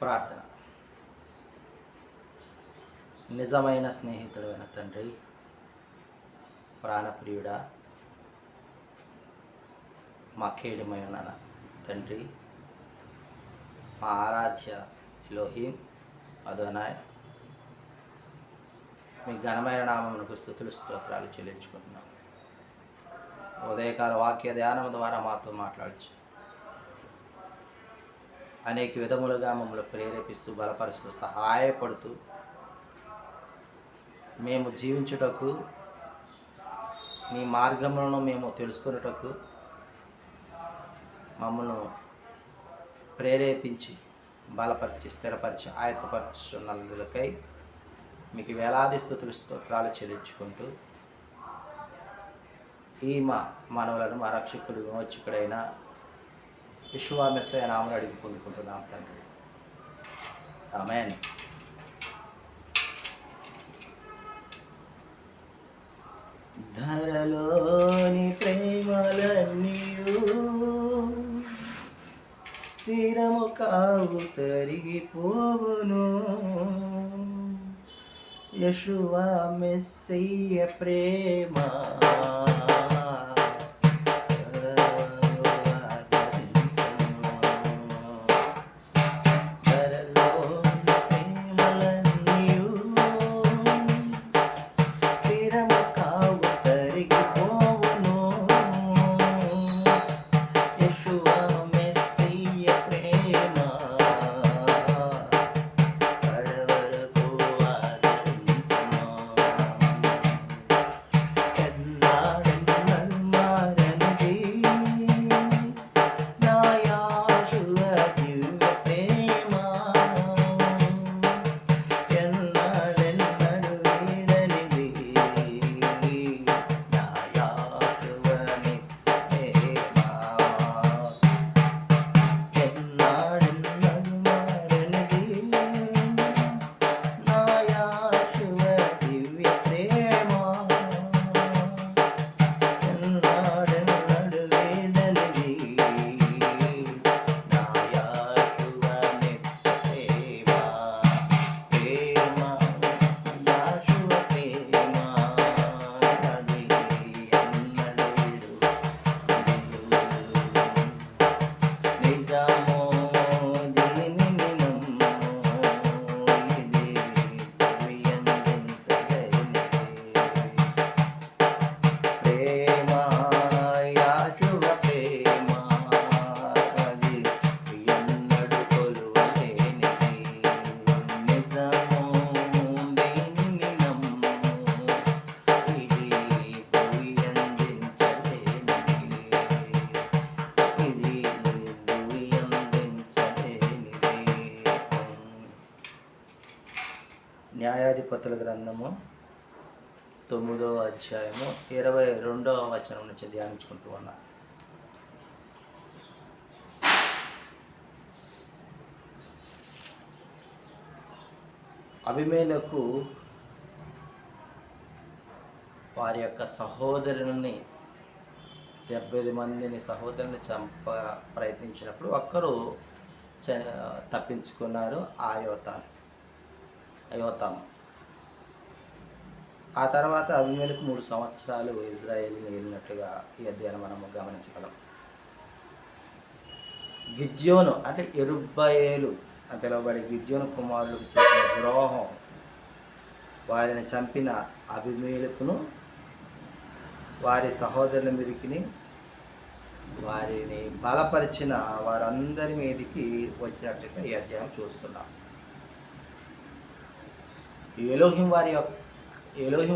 ప్రార్థన. నిజమైన స్నేహితుడైన తండ్రి ప్రాణప్రియుడా మా కేడిమైన తండ్రి మా ఆరాధ్య లోహిం అదోనాయ్ మీ ఘనమైన నామమునకు స్థుతులు స్తోత్రాలు చెల్లించుకుంటున్నాం. ఉదయకాల వాక్య ధ్యానం ద్వారా మాతో మాట్లాడచ్చు. అనేక విధములుగా మమ్మల్ని ప్రేరేపిస్తూ బలపరుస్తూ సహాయపడుతూ మేము జీవించుటకు మీ మార్గములను మేము తెలుసుకున్నటకు మమ్మల్ని ప్రేరేపించి బలపరిచి స్థిరపరిచి ఆయత్తపరచున్నందులకై మీకు వేలాది స్థుతులు స్తోత్రాలు చెల్లించుకుంటూ ఈ మా మానవులను మా రక్షకుడు విమోచకుడైన విశ్వామెస్సయ నామను అడిగి పొందుకుంటున్నాం తండ్రి. ఆమెన్. ధరలోని ప్రేమలన్నీయు స్థిరము కావు తరిగిపోవును. యశువా మెస్సయ్య ప్రేమ న్యాయాధిపతుల గ్రంథము తొమ్మిదో అధ్యాయము ఇరవై రెండవ వచనం నుంచి ధ్యానించుకుంటూ ఉన్నా. అభిమేలకు వారి యొక్క సహోదరుని డెబ్బై మందిని సహోదరుని చంప ప్రయత్నించినప్పుడు ఒక్కరు చ తప్పించుకున్నారు ఆ యువతాను ఆ తర్వాత అభిమేలకు మూడు సంవత్సరాలు ఇజ్రాయేల్ని వెళ్ళినట్టుగా ఈ అధ్యయనం మనము గమనించగలం. గిద్యోను అంటే ఎరుబ్బయేలు అని పిలువబడే గిద్యోను కుమారులకు చేసిన ద్రోహం వారిని చంపిన అభిమేలకును వారి సహోదరుల మీదకి వారిని బలపరిచిన వారందరి మీదకి వచ్చినట్టుగా ఈ అధ్యాయం చూస్తున్నాం. ఏలోహిం వారి యొక్క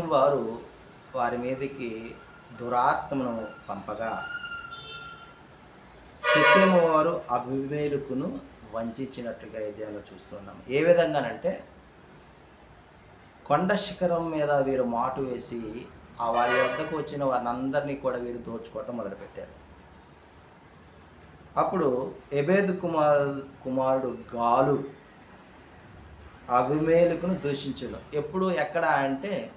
వారు వారి మీదకి దురాత్మను పంపగా సిక్కేము వారు అభిమేలుకును వంచినట్టుగా ఇదేలో చూస్తున్నాం. ఏ విధంగానంటే కొండ శిఖరం మీద వీరు మాటు వేసి ఆ వారి వద్దకు వచ్చిన వారిని కూడా వీరు దోచుకోవటం మొదలుపెట్టారు. అప్పుడు ఎబేద్ కుమార్ కుమారుడు గాలు అభిమేలుకును దూషించను. ఎప్పుడు ఎక్కడ అంటే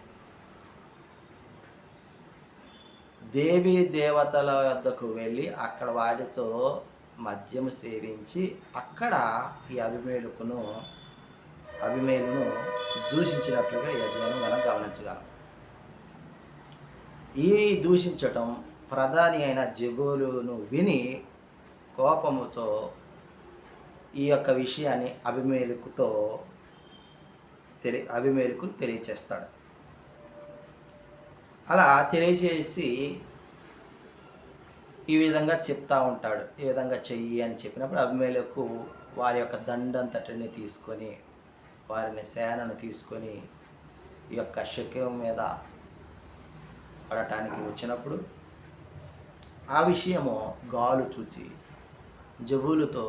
దేవీ దేవతల వద్దకు వెళ్ళి అక్కడ వారితో మద్యము సేవించి అక్కడ ఈ అభిమేలుకును అభిమేలును దూషించినట్లుగా ఈ అధ్యయనం మనం గమనించగలం. ఈ దూషించటం ప్రధాని అయిన జబోలును విని కోపముతో ఈ యొక్క విషయాన్ని అభిమేలుకుతో తెలి అభిమేలుకు తెలియచేస్తాడు. అలా తెలియచేసి ఈ విధంగా చెప్తా ఉంటాడు. ఈ విధంగా చెయ్యి అని చెప్పినప్పుడు అభిమేలకు వారి యొక్క దండంతటిని తీసుకొని వారిని సేనను తీసుకొని ఈ యొక్క శక్యం మీద పడటానికి వచ్చినప్పుడు ఆ విషయము గాలు చూచి జబులుతో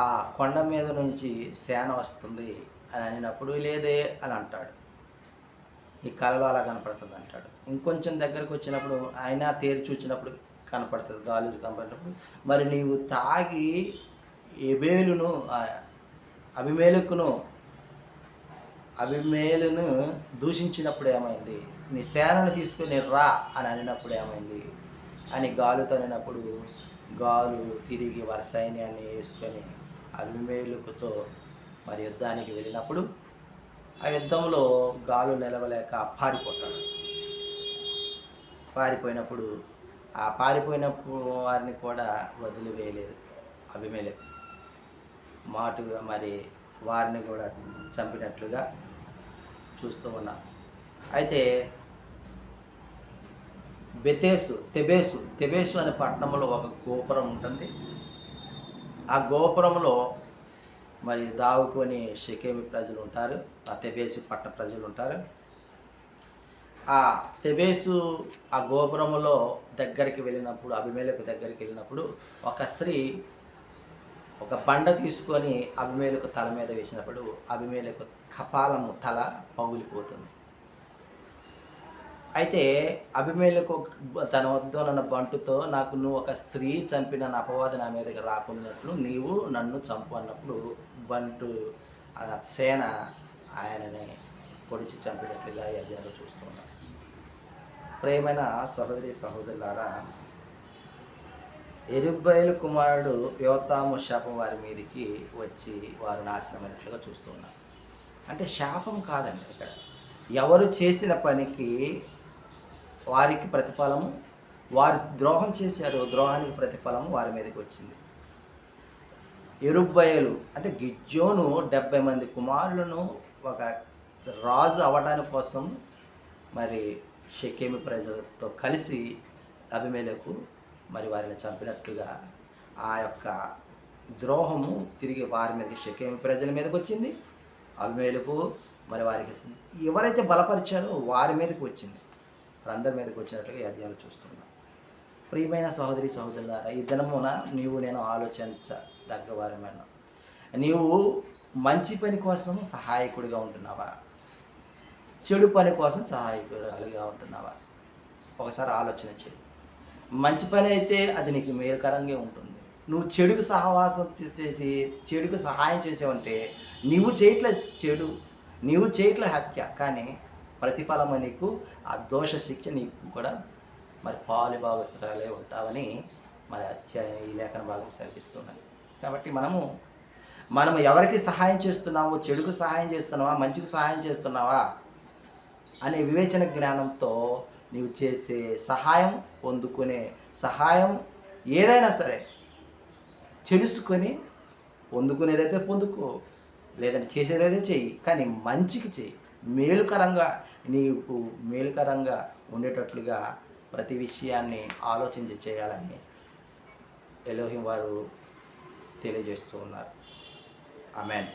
ఆ కొండ మీద నుంచి సేన వస్తుంది. అని అనినప్పుడు లేదే అని అంటాడు. ఈ కళలో అలా కనపడుతుంది అంటాడు. ఇంకొంచెం దగ్గరకు వచ్చినప్పుడు ఆయన తేరి చూచినప్పుడు కనపడుతుంది గాలి కనపడినప్పుడు మరి నీవు తాగి ఎబేలును అభిమేలుకును అభిమేలును దూషించినప్పుడు ఏమైంది? నీ సేనను తీసుకుని రా అని అనినప్పుడు ఏమైంది? అని గాలుతో అనినప్పుడు గాలు తిరిగి వారి సైన్యాన్ని వేసుకొని అభిమేలుకుతో మరి యుద్ధానికి వెళ్ళినప్పుడు ఆ యుద్ధంలో గాలు నిలవలేక పారిపోతాడు. పారిపోయినప్పుడు ఆ పారిపోయినప్పుడు వారిని కూడా వదిలివేయలేదు అభిమేలేదు మాటుగా మరి వారిని కూడా చంపినట్లుగా చూస్తూ ఉన్నాం. అయితే బెతేసు తెబేసు తెబేసు అనే పట్టణంలో ఒక గోపురం ఉంటుంది. ఆ గోపురంలో మరి దావుకొని షకేమి ప్రజలు ఉంటారు ఆ తెబేసు పట్ట ప్రజలు ఉంటారు. ఆ తెబేసు ఆ గోపురములో దగ్గరికి వెళ్ళినప్పుడు అభిమేలకు దగ్గరికి వెళ్ళినప్పుడు ఒక స్త్రీ ఒక బండ తీసుకొని అభిమేలకు తల మీద వేసినప్పుడు అభిమేలకు కపాలము తల పగులిపోతుంది. అయితే అభిమేలకు తన వద్ద ఉన్న బంటుతో నాకు నువ్వు ఒక స్త్రీ చంపిన అపవాద నా మీదకి రాకున్నట్లు నీవు నన్ను చంపు అన్నప్పుడు బంటు ఆ సేన ఆయనని పొడిచి చంపినట్లుగా ఈ అధ్యాయంలో చూస్తున్నాం ప్రేమైన సహోదరి సహోదరులారా ఎరుబ్బయలు కుమారుడు యోతాము శాపం వారి మీదకి వచ్చి వారు నాశనమైనట్లుగా చూస్తున్నారు అంటే శాపం కాదండి ఇక్కడ. ఎవరు చేసిన పనికి వారికి ప్రతిఫలము వారు ద్రోహం చేశారు ద్రోహానికి ప్రతిఫలము వారి మీదకి వచ్చింది. ఎరుబ్బయలు అంటే గిజ్జోను డెబ్బై మంది కుమారులను ఒక రాజు అవ్వడానికి కోసం మరి షకేమి ప్రజలతో కలిసి అభిమేలకు మరి వారిని చంపినట్టుగా ఆ యొక్క ద్రోహము తిరిగి వారి మీద షకేమి ప్రజల మీదకి వచ్చింది. అభిమేలకు మరి వారికి ఎవరైతే బలపరిచారో వారి మీదకి వచ్చింది. వారందరి మీదకి వచ్చినట్లుగా ఈ చూస్తున్నాం. ప్రియమైన సహోదరి సహోదరులారా ఈ దినమున నీవు నేను ఆలోచించదగ్గవారమైన నీవు మంచి పని కోసం సహాయకుడిగా ఉంటున్నావా? చెడు పని కోసం సహాయకుడిగా ఉంటున్నావా? ఒకసారి ఆలోచన చేయి మంచి పని అయితే అది నీకు మేలుకరంగా ఉంటుంది. నువ్వు చెడుకు సహవాసం చేసి చెడుకు సహాయం చేసావంటే నీవు చేయట్లే చెడు నీవు చేయట్లే హత్య. కానీ ప్రతిఫలము నీకు ఆ దోష శిక్ష నీకు కూడా మరి పాలు భాగస్రాలే ఉంటావని మరి అధ్యాయ ఈ లేఖన భాగం సెలవిస్తున్నది. కాబట్టి మనము మనము ఎవరికి సహాయం చేస్తున్నామో చెడుకు సహాయం చేస్తున్నావా మంచికి సహాయం చేస్తున్నావా అనే వివేచన జ్ఞానంతో నీవు చేసే సహాయం పొందుకునే సహాయం ఏదైనా సరే తెలుసుకొని పొందుకునేదైతే పొందుకో లేదంటే చేసేదైతే చెయ్యి కానీ మంచికి చెయ్యి. మేలుకరంగా నీకు మేలుకరంగా ఉండేటట్లుగా ప్రతి విషయాన్ని ఆలోచించి చేయాలని ఎలోహిం వారు తెలియజేస్తూ ఉన్నారు. ఆమెన్.